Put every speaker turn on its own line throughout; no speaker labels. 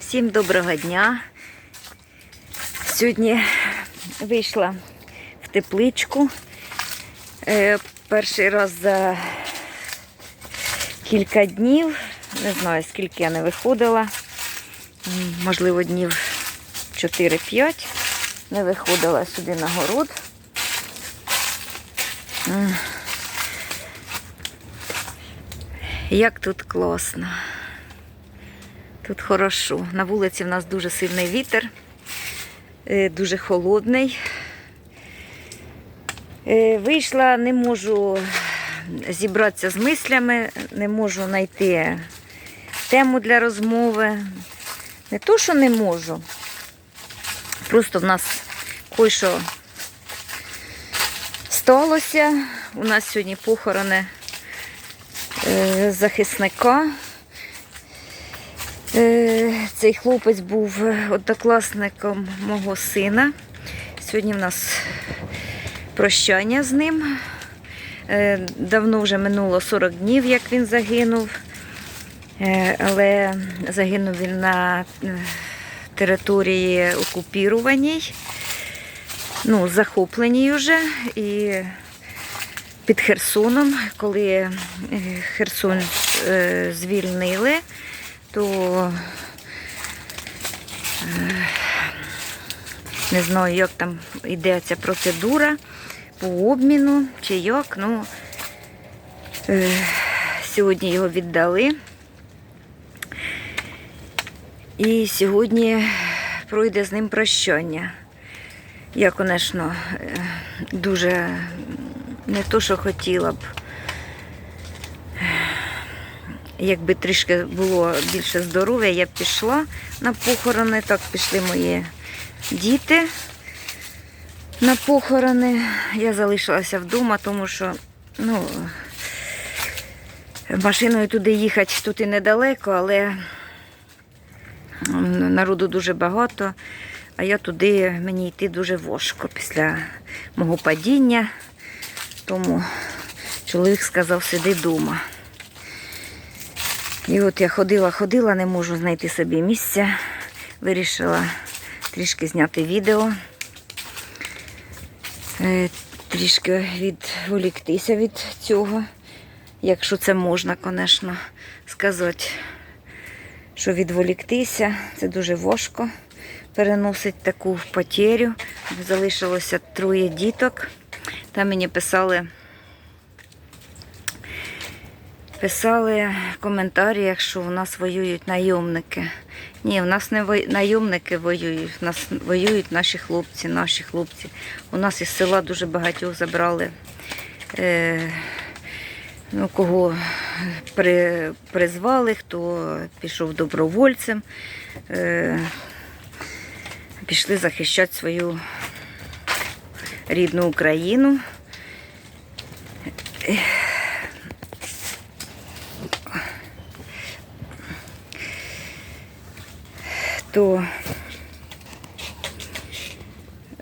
Всім доброго дня. Сьогодні вийшла в тепличку. Е, Перший раз за кілька днів. Не знаю, скільки я не виходила. Можливо, днів 4-5 не виходила сюди на город. Як тут класно. Тут хорошо. На вулиці в нас дуже сильний вітер, е, дуже холодний. Е, Вийшла, не можу зібратися з мислями, не можу знайти тему для розмови. Не то, що не можу. Просто в нас кое-що сталося. У нас сьогодні похорони е, захисника. Е, Цей хлопець був однокласником мого сина. Сьогодні в нас прощання з ним. Е, Давно вже минуло 40 днів, як він загинув. Е, Але загинув він на е, території окупірованій, ну, захопленій вже. І під Херсоном, коли е, Херсон е, звільнили, то е, не знаю, як там йде ця процедура по обміну чи як. Ну, е, сьогодні його віддали. І сьогодні пройде з ним прощання. Я, звісно, е, дуже не то, що хотіла б. Якби трішки було більше здоров'я, я б пішла на похорони. Так пішли мої діти на похорони. Я залишилася вдома, тому що ну, машиною туди їхати тут і недалеко, але народу дуже багато, а я туди мені йти дуже важко після мого падіння. Тому чоловік сказав, сиди вдома. І от я ходила, ходила, не можу знайти собі місця. Вирішила трішки зняти відео, Е, трішки відволіктися від цього, якщо це можна, звісно, сказати, що відволіктися, це дуже важко переносить таку потерю. Залишилося троє діток. Там мені писали Писали в коментарях, що у нас воюють найомники. Ні, у нас не найомники воюють, у нас воюють наші хлопці, наші хлопці. У нас із села дуже багатьох забрали, е, ну, кого при, призвали, хто пішов добровольцем, е, пішли захищати свою рідну Україну. То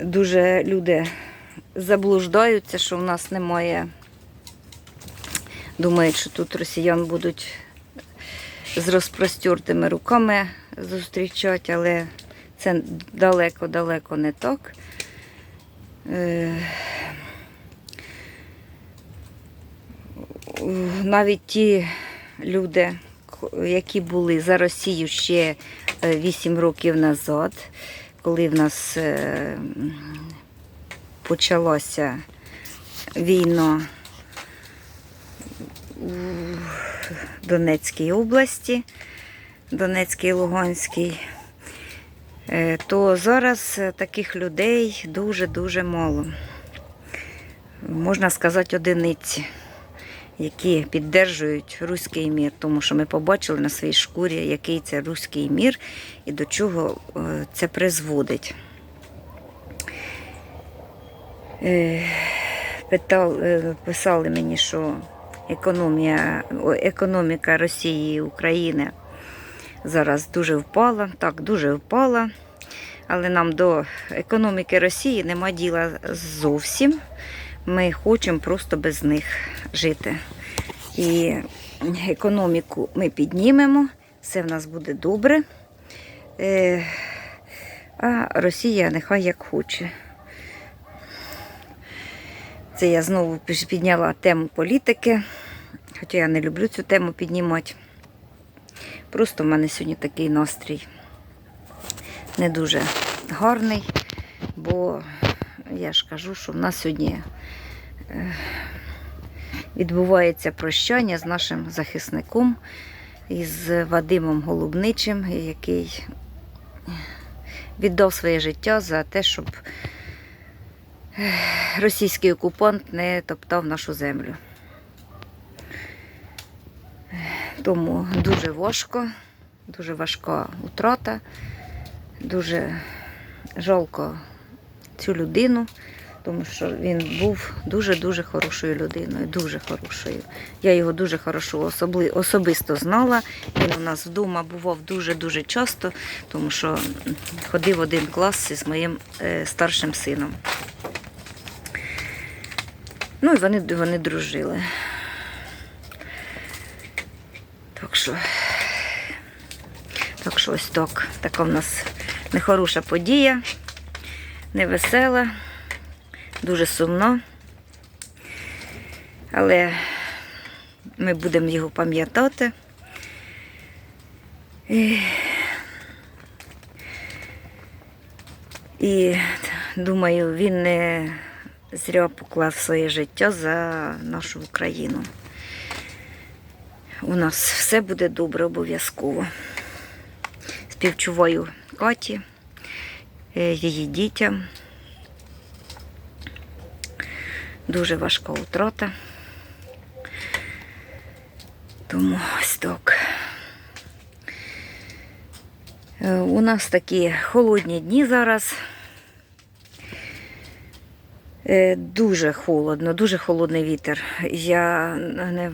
дуже люди заблуждаються, що в нас немає. Думають, що тут росіян будуть з розпростертими руками зустрічати, але це далеко-далеко не так. Е, Навіть ті люди, які були за Росію ще 8 років назад, коли в нас е, почалася війна у Донецькій області, Донецькій Луганській, е, то зараз таких людей дуже-дуже мало. Можна сказати, одиниці які піддержують руський мір, тому що ми побачили на своїй шкурі, який це руський мір і до чого е, це призводить. Е, е, писали мені, що економія, економіка Росії і України зараз дуже впала. Так, дуже впала. Але нам до економіки Росії нема діла зовсім. Ми хочемо просто без них жити. І економіку ми піднімемо, все в нас буде добре. Е, а Росія нехай як хоче. Це я знову підняла тему політики, хоча я не люблю цю тему піднімати. Просто в мене сьогодні такий настрій не дуже гарний, бо я ж кажу, що в нас сьогодні е, відбувається прощання з нашим захисником, із Вадимом Голубничим, який віддав своє життя за те, щоб е, російський окупант не топтав нашу землю. Тому дуже важко, дуже важка утрата, дуже жалко цю людину, тому що він був дуже-дуже хорошою людиною, дуже хорошою. Я його дуже хорошо особли, особисто знала. Він у нас вдома бував дуже-дуже часто, тому що ходив один клас із моїм е, старшим сином. Ну і вони, вони дружили. Так що, так що ось так. Така в нас нехороша подія, невесела, дуже сумно. Але ми будемо його пам'ятати. І, і думаю, він не зря поклав своє життя за нашу Україну. У нас все буде добре обов'язково. Співчуваю Каті, її дітям. Дуже важка утрата. Тому ось так. Е, У нас такі холодні дні зараз. Е, Дуже холодно, дуже холодний вітер. Я не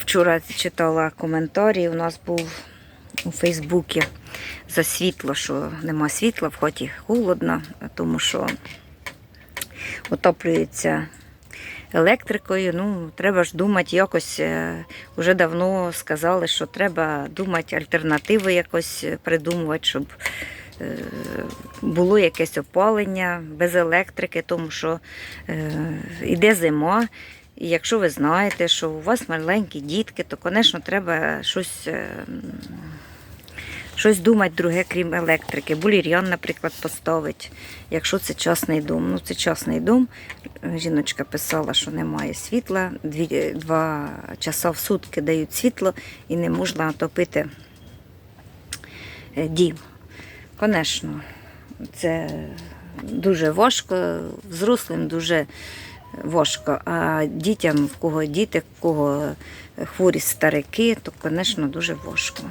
вчора читала коментарі. У нас був у Фейсбуці за світло, що нема світла, в хаті холодно, тому що отоплюється електрикою. Ну, треба ж думати якось. е, Уже давно сказали, що треба думати альтернативи якось е, придумувати, щоб е, було якесь опалення без електрики, тому що е, йде зима. І якщо ви знаєте, що у вас маленькі дітки, то, звісно, треба щось, е, щось думати друге, крім електрики. Булір'ян, наприклад, поставити, якщо це частний дом. Ну, це частний дом. Жіночка писала, що немає світла, дві, два часа в сутки дають світло і не можна отопити е, дім. Звісно, це дуже важко, взрослим дуже важко. А дітям, в кого діти, в кого хворі старики, то, звісно, дуже важко.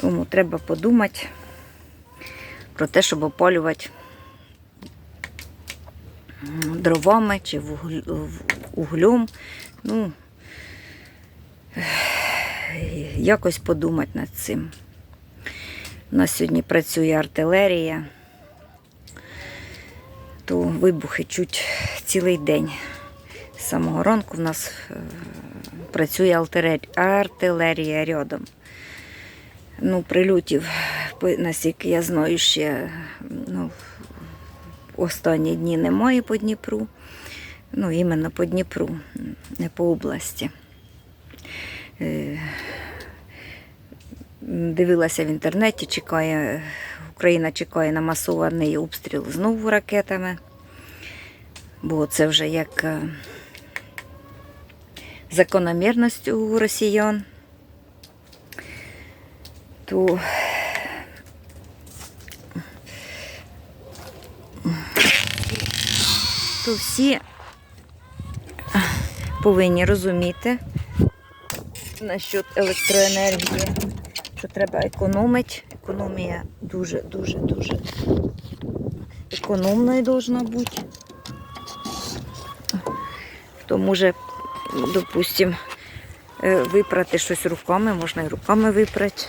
Тому треба подумати про те, щоб опалювати дровами чи вугль- в- углем. Ну, якось подумати над цим. У нас сьогодні працює артилерія, то вибухи чуть цілий день. З самого ранку в нас е, працює артилерія рядом. Ну, прильотів, наскільки я знаю, ще ну, останні дні немає по Дніпру. Ну, іменно по Дніпру, не по області. Е, Дивилася в інтернеті, чекає, Україна чекає на масований обстріл знову ракетами, бо це вже як е, закономірність у росіян. То то всі повинні розуміти насчет електроенергії, що треба економити. Економія дуже, дуже, дуже економною должна бути. Хто може, допустим, е, випрати щось руками, можна і руками випрати.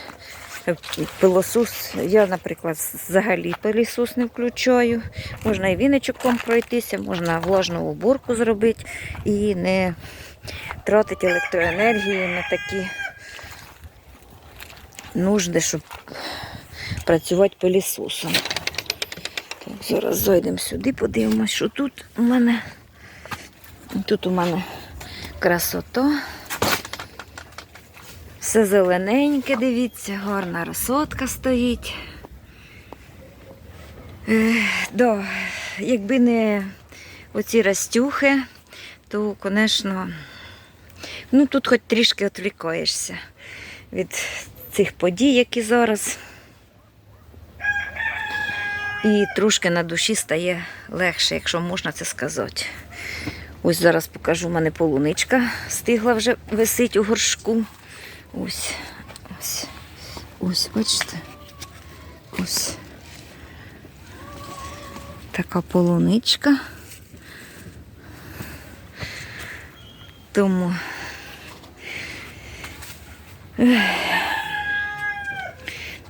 Е, Пилосос, я, наприклад, взагалі пилісос не включаю. Можна і віничком пройтися, можна влажну уборку зробити і не тратити електроенергію на такі нужди, щоб працювати пилісосом. Так, зараз зайдемо сюди, подивимось, що тут у мене. Тут у мене красота. Все зелененьке, дивіться, гарна розсотка стоїть. Е, да, якби не оці растюхи, то, звісно, ну тут хоч трішки відвлікаєшся від цих подій, які зараз. І трошки на душі стає легше, якщо можна це сказати. Ось зараз покажу, у мене полуничка стигла вже висить у горшку. Ось, ось, ось, бачите? Ось. Така полуничка. Тому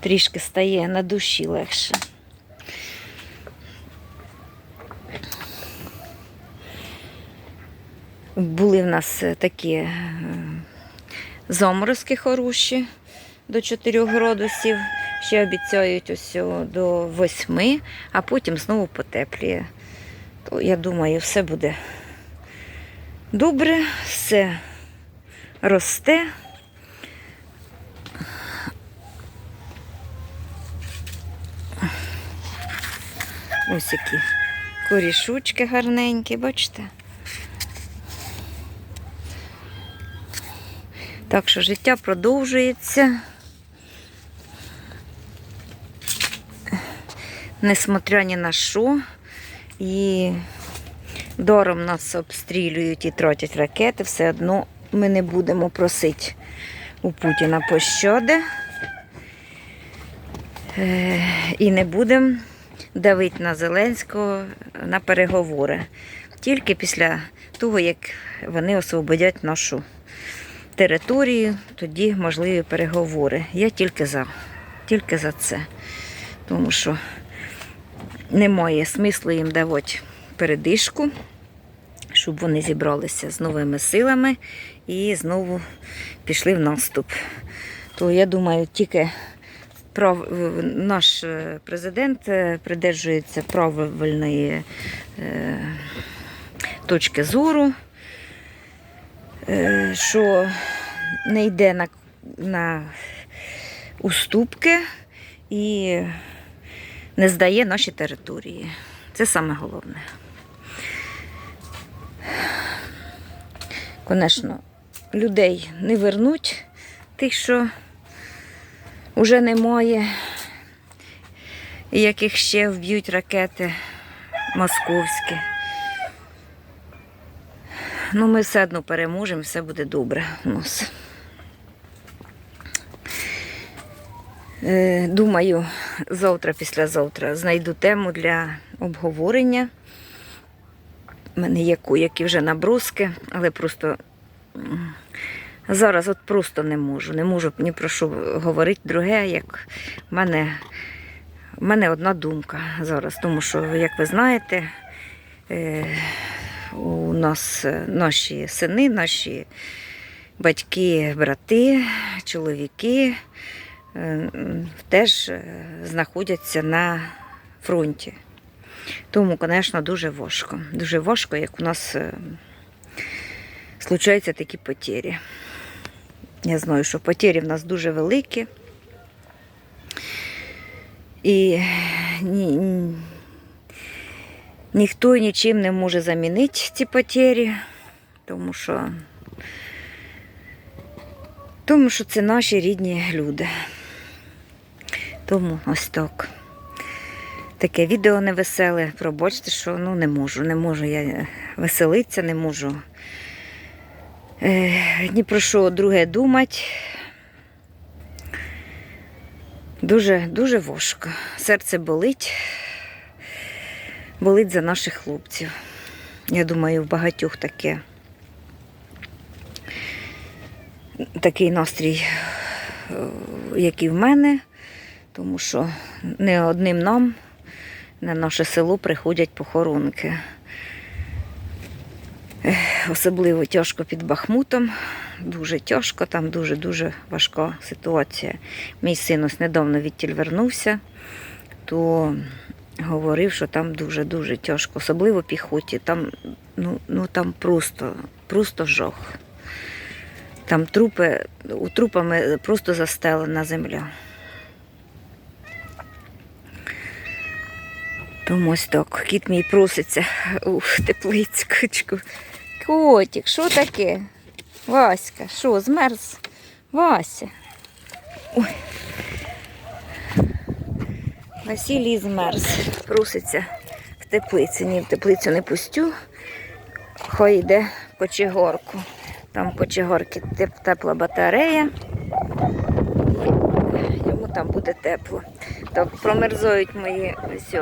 трішки стає на душі легше. Були в нас такі е, заморозки хороші до 4 градусів. Ще обіцяють ось до 8, а потім знову потепліє. То я думаю, все буде добре, все росте. Ось які корішучки гарненькі, бачите? Так що життя продовжується. Несмотря ні на що. І даром нас обстрілюють і тратять ракети, все одно ми не будемо просити у Путіна пощади. Е, І не будемо давити на Зеленського на переговори. Тільки після того, як вони освободять нашу територію, тоді можливі переговори. Я тільки за, тільки за це. Тому що немає смислу їм давати передишку, щоб вони зібралися з новими силами і знову пішли в наступ. То я думаю, тільки прав... наш е, президент е, придержується правильної е... точки зору. Що не йде на, на уступки і не здає наші території. Це саме головне. Звісно, людей не вернуть, тих, що вже немає, яких ще вб'ють ракети московські. Ну, ми все одно переможемо, все буде добре у нас. Е, Думаю, завтра, післязавтра знайду тему для обговорення. У мене є які вже наброски, але просто зараз от просто не можу. Не можу ні про що говорити друге, як в мене, в мене одна думка зараз. Тому що, як ви знаєте, е, у нас е, наші сини, наші батьки, брати, чоловіки е, теж е, знаходяться на фронті. Тому, звісно, дуже важко. Дуже важко, як у нас случаються такі потері. Я знаю, що потері в нас дуже великі. І ні, ні- ніхто нічим не може замінити ці потері, тому що, тому що це наші рідні люди. Тому ось так. Таке відео невеселе. Пробачте, що ну, не можу. Не можу я веселитися, не можу е, ні про що друге думати. Дуже, дуже важко. Серце болить. Болить за наших хлопців. Я думаю, в багатьох таке. Такий настрій, е, як і в мене, тому що не одним нам на наше село приходять похоронки. Особливо тяжко під Бахмутом. дуже тяжко, там дуже-дуже важка ситуація. Мій син ось недавно відтіль вернувся, то говорив, що там дуже-дуже тяжко, особливо піхоті. Там, ну, ну, там просто, просто жах. Там трупи, у трупами просто застелена земля. Тому ось так, кіт мій проситься у теплицьку. Котик, що таке? Васька, що, змерз? Вася. Ой. Василій змерз, проситься в теплиці. Ні, в теплицю не пустю. Хай йде по. Там по Чигорці тепла батарея. Йому там буде тепло. Так, промерзають мої ось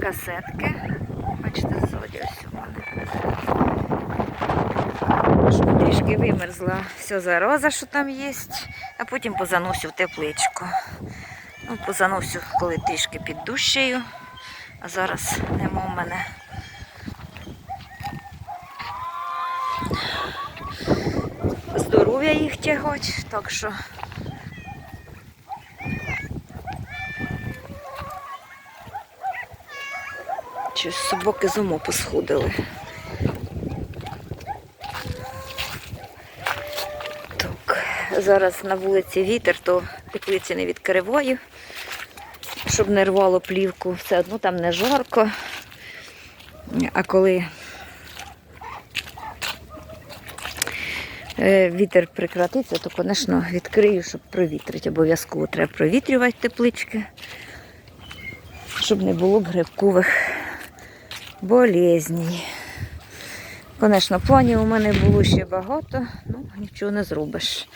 касетки. Бачите, ззаді ось у мене. Трішки вимерзла вся зараза, що там є, а потім позаносю в тепличку. Ну, позаносю, коли трішки під душею, а зараз нема в мене. Здоров'я їх тягать, так що. Щось собаки з уму посходили. Так, зараз на вулиці вітер, то теплиці не відкриваю, щоб не рвало плівку. Все одно там не жарко. А коли е, вітер прекратиться, то, звісно, відкрию, щоб провітрити. Обов'язково треба провітрювати теплички, щоб не було б грибкових болезней. Звісно, планів у мене було ще багато, ну нічого не зробиш.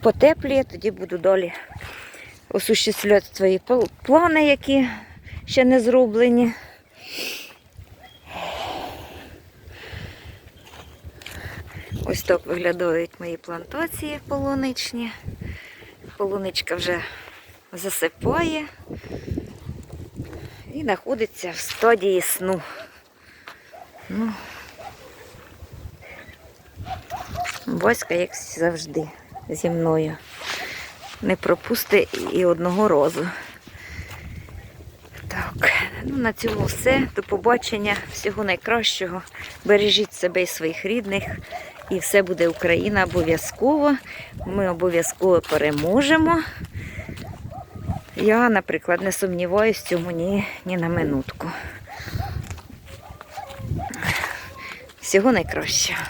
Потепліє, тоді буду далі осуществляти свої плани, які ще не зроблені. Ось так виглядають мої плантації полуничні. Полуничка вже засипає і знаходиться в стадії сну. Ну, Боська, як завжди, зі мною. Не пропусти і одного разу. Так, ну на цьому все. До побачення. Всього найкращого. Бережіть себе і своїх рідних. І все буде Україна обов'язково. Ми обов'язково переможемо. Я, наприклад, не сумніваюся в цьому ні, ні на минутку. Всього найкращого.